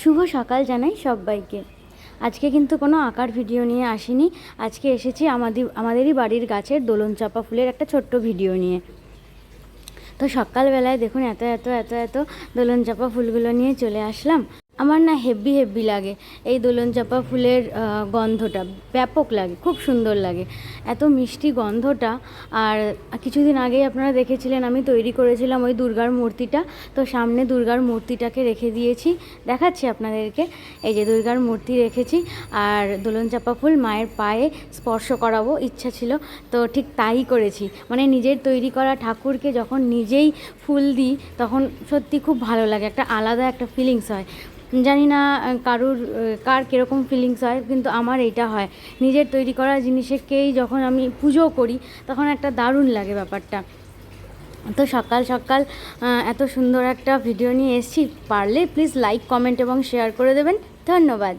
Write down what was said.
শুভ সকাল জানাই সবাইকে। আজকে কিন্তু কোনো আঁকার ভিডিও নিয়ে আসিনি। আজকে এসেছি আমাদের, আমাদেরই বাড়ির গাছের দোলন চাপা ফুলের একটা ছোট্ট ভিডিও নিয়ে। তো সকালবেলায় দেখুন এত এত এত এত দোলন চাপা ফুলগুলো নিয়ে চলে আসলাম। আমার না হেভি হেভি লাগে। এই দোলন চাপা ফুলের গন্ধটা ব্যাপক লাগে, খুব সুন্দর লাগে। এত মিষ্টি গন্ধটা, আর কিছুদিন আগেই আপনারা দেখেছিলেন আমি তৈরি করেছিলাম ওই দুর্গার মূর্তিটা। তো সামনে দুর্গার মূর্তিটাকে রেখে দিয়েছি, দেখাচ্ছি আপনাদেরকে। এই যে দুর্গার মূর্তি রেখেছি, আর দোলন চাপা ফুল মায়ের পায়ে স্পর্শ করাবো, ইচ্ছা ছিল। তো ঠিক তাই করেছি। মানে নিজের তৈরি করা ঠাকুরকে যখন নিজেই ফুল দিই, তখন সত্যি খুব ভালো লাগে, একটা আলাদা একটা ফিলিংস হয়। জানি না কারুর কার কীরকম ফিলিংস হয়, কিন্তু আমার এইটা হয়। নিজের তৈরি করা জিনিসকেই যখন আমি পুজো করি, তখন একটা দারুণ লাগে ব্যাপারটা। তো সকাল সকাল এত সুন্দর একটা ভিডিও নিয়ে এসেছি। পারলে প্লিজ লাইক কমেন্ট এবং শেয়ার করে দেবেন। ধন্যবাদ।